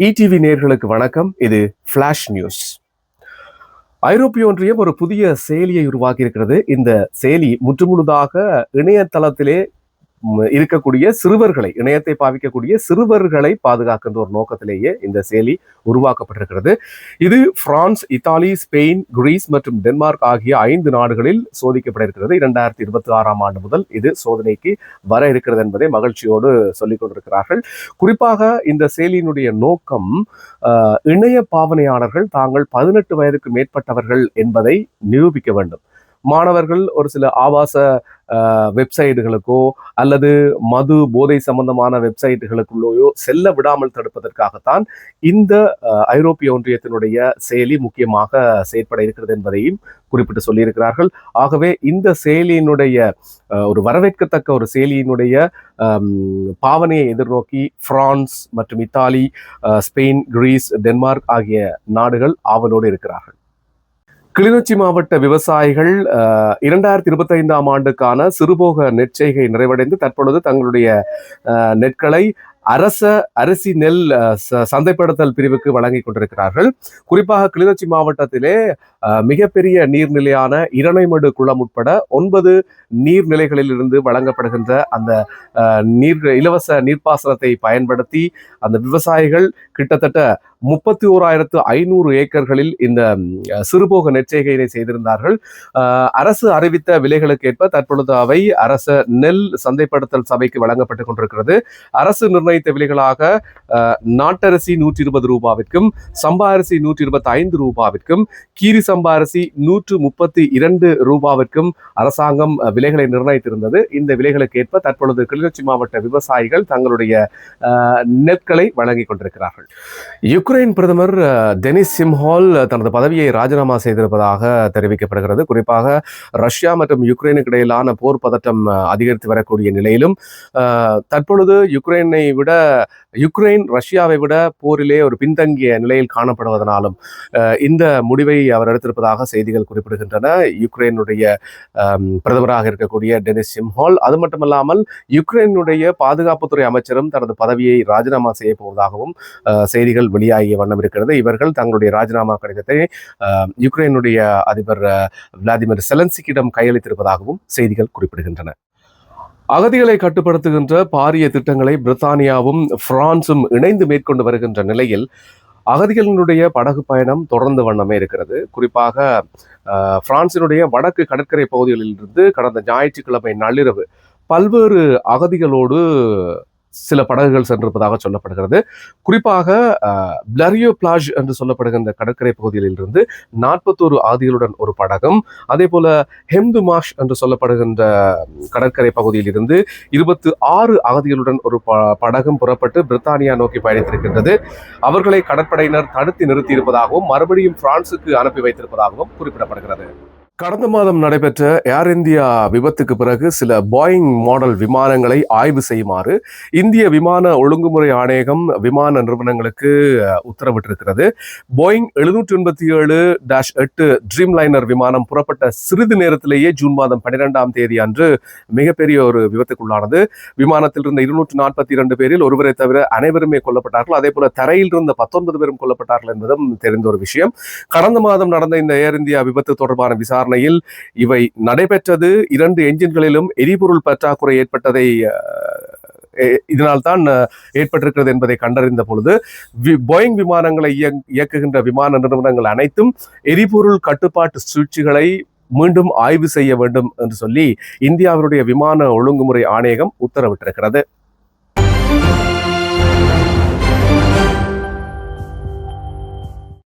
EDV நேர்களுக்கு வணக்கம். இது ஃபிளாஷ் நியூஸ் ஐரோப்பிய ஒன்றியம் ஒரு புதிய செயலியை உருவாக்கி இருக்கிறது இந்த செயலி முற்றுமுழுதாக இணையதளத்திலே இருக்கக்கூடிய சிறுவர்களை இணையத்தை பாவிக்கக்கூடிய சிறுவர்களை பாதுகாக்கின்ற ஒரு நோக்கத்திலேயே இந்த செயலி உருவாக்கப்பட்டிருக்கிறது. இது பிரான்ஸ் இத்தாலி ஸ்பெயின் கிரீஸ் மற்றும் டென்மார்க் ஆகிய ஐந்து நாடுகளில் சோதிக்கப்பட இருக்கிறது இரண்டாயிரத்தி இருபத்தி ஆறாம் ஆண்டு முதல் இது சோதனைக்கு வர இருக்கிறது என்பதை மகிழ்ச்சியோடு சொல்லிக் கொண்டிருக்கிறார்கள். குறிப்பாக இந்த செயலியினுடைய நோக்கம் இணைய பாவனையாளர்கள் தாங்கள் பதினெட்டு வயதுக்கு மேற்பட்டவர்கள் என்பதை நிரூபிக்க வேண்டும். மாணவர்கள் ஒரு சில ஆபாச வெப்சைட்டுகளுக்கோ அல்லது மது போதை சம்பந்தமான வெப்சைட்டுகளுக்குள்ளேயோ செல்ல விடாமல் தடுப்பதற்காகத்தான் இந்த ஐரோப்பிய ஒன்றியத்தினுடைய செயலி முக்கியமாக செயற்பட இருக்கிறது என்பதையும் குறிப்பிட்டு சொல்லியிருக்கிறார்கள். ஆகவே இந்த செயலியினுடைய ஒரு வரவேற்கத்தக்க ஒரு செயலியினுடைய பாவனையை எதிர்நோக்கி பிரான்ஸ் மற்றும் இத்தாலி ஸ்பெயின் கிரீஸ் டென்மார்க் ஆகிய நாடுகள் ஆவலோடு இருக்கிறார்கள். கிளிநொச்சி மாவட்ட விவசாயிகள் இரண்டாயிரத்தி இருபத்தைந்தாம் ஆண்டுக்கான சிறுபோக நெற்செய்கை நிறைவடைந்து தற்பொழுது தங்களுடைய நெற்களை அரச அரிசி நெல் சந்தைப்படுத்தல் பிரிவுக்கு வழங்கி கொண்டிருக்கிறார்கள். குறிப்பாக கிளிநொச்சி மாவட்டத்திலே மிகப்பெரிய நீர்நிலையான இரணைமடு குளம் உட்பட ஒன்பது நீர்நிலைகளில் இருந்து வழங்கப்படுகின்ற அந்த நீர் இலவச நீர்ப்பாசனத்தை பயன்படுத்தி அந்த விவசாயிகள் கிட்டத்தட்ட முப்பத்தி ஓராயிரத்து ஐநூறு ஏக்கர்களில் இந்த சிறுபோக நெற்செய்கையினை செய்திருந்தார்கள். அரசு அறிவித்த விலைகளுக்கேற்ப தற்பொழுது அவை அரச நெல் சந்தைப்படுத்தல் சபைக்கு வழங்கப்பட்டுக் கொண்டிருக்கிறது. அரசு வைத்த விலைகளாக ஆஹ், நாட்டரிசி நூற்றி இருபது ரூபாவிற்கும் சம்பா அரிசி நூற்றி இருபத்தி ஐந்து ரூபாவிற்கும் கீரி சம்பா அரிசி நூற்று முப்பத்தி இரண்டு ரூபாவிற்கும் அரசாங்கம் விலைகளை நிர்ணயித்திருந்தது. இந்த விலைகளுக்கு ஏற்ப தற்பொழுது கிளிநொச்சி மாவட்ட விவசாயிகள் தங்களுடைய நெற்களை வழங்கிக் கொண்டிருக்கிறார்கள். யுக்ரைன் பிரதமர் டெனிஸ் சிம்ஹால் தனது பதவியை ராஜினாமா செய்திருப்பதாக தெரிவிக்கப்படுகிறது. குறிப்பாக ரஷ்யா மற்றும் யுக்ரைனுக்கு இடையிலான போர் பதட்டம் அதிகரித்து வரக்கூடிய நிலையிலும் தற்பொழுது யுக்ரைனை விட விட யுக்ரைன் ரஷ்யாவை விட போரிலே ஒரு பின்தங்கிய நிலையில் காணப்படுவதனாலும் இந்த முடிவை அவர் எடுத்திருப்பதாக செய்திகள் குறிப்பிடுகின்றன. யுக்ரைனுடைய பிரதமராக இருக்கக்கூடிய டெனிஸ் சிம்ஹால் அது மட்டுமல்லாமல் யுக்ரைனுடைய பாதுகாப்புத்துறை அமைச்சரும் தனது பதவியை ராஜினாமா செய்ய போவதாகவும் செய்திகள் வெளியாகிய வண்ணம் இருக்கிறது. இவர்கள் தங்களுடைய ராஜினாமா கடிதத்தை யுக்ரைனுடைய அதிபர் விளாடிமிர் செலன்சிக்கிடம் கையளித்திருப்பதாகவும் செய்திகள் குறிப்பிடுகின்றன. அகதிகளை கட்டுப்படுத்துகின்ற பாரிய திட்டங்களை பிரித்தானியாவும் பிரான்சும் இணைந்து மேற்கொண்டு வருகின்ற நிலையில் அகதிகளினுடைய படகு பயணம் தொடர்ந்து வண்ணமே இருக்கிறது. குறிப்பாக பிரான்சினுடைய வடக்கு கடற்கரை பகுதிகளில் இருந்து கடந்த ஞாயிற்றுக்கிழமை நள்ளிரவு பல்வேறு அகதிகளோடு சில படகுகள் சென்றிருப்பதாக சொல்லப்படுகிறது. குறிப்பாக பிளரியோ பிளாஜ் என்று சொல்லப்படுகின்ற கடற்கரை பகுதியிலிருந்து இருந்து நாற்பத்தோரு ஆதிகளுடன் ஒரு படகும் அதே போல ஹெம்து மாஷ் என்று சொல்லப்படுகின்ற கடற்கரை பகுதியில் இருந்து இருபத்தி ஆறு அகதிகளுடன் ஒரு ப- படகும் புறப்பட்டு பிரித்தானியா நோக்கி பயணித்திருக்கின்றது. அவர்களை கடற்படையினர் தடுத்து நிறுத்தி இருப்பதாகவும் மறுபடியும் பிரான்சுக்கு அனுப்பி வைத்திருப்பதாகவும் குறிப்பிடப்படுகிறது. கடந்த மாதம் நடைபெற்ற ஏர் இந்தியா விபத்துக்கு பிறகு சில பாயிங் மாடல் விமானங்களை ஆய்வு செய்யுமாறு இந்திய விமான ஒழுங்குமுறை ஆணையகம் விமான நிறுவனங்களுக்கு உத்தரவிட்டிருக்கிறது. போயிங் எழுநூற்றி எண்பத்தி ஏழு டேஷ் எட்டு ட்ரீம் லைனர் விமானம் புறப்பட்ட சிறிது நேரத்திலேயே ஜூன் மாதம் பன்னிரெண்டாம் தேதி அன்று மிகப்பெரிய ஒரு விபத்துக்குள்ளானது. விமானத்தில் இருந்த இருநூற்றி நாற்பத்தி இரண்டு பேரில் ஒருவரை தவிர அனைவருமே கொல்லப்பட்டார்கள். அதே போல தரையில் இருந்த பத்தொன்பது பேரும் கொல்லப்பட்டார்கள் என்பதும் தெரிந்த ஒரு விஷயம். கடந்த மாதம் நடந்த இந்த ஏர் இந்தியா விபத்து தொடர்பான விசாரணையில் இவை நடைபெற்றது. இரண்டு என்ஜின்களிலும் எரிபொருள் பற்றாக்குறை ஏற்பட்டதை இதனால்தான் ஏற்பட்டிருக்கிறது என்பதை கண்டறிந்த பொழுது வி- போயிங் விமானங்களை இயக்குகின்ற விமான நிறுவனங்கள் அனைத்தும் எரிபொருள் கட்டுப்பாட்டு சூழ்ச்சிகளை மீண்டும் ஆய்வு செய்ய வேண்டும் என்று சொல்லி இந்தியாவினுடைய விமான ஒழுங்குமுறை ஆணையகம் உத்தரவிட்டிருக்கிறது.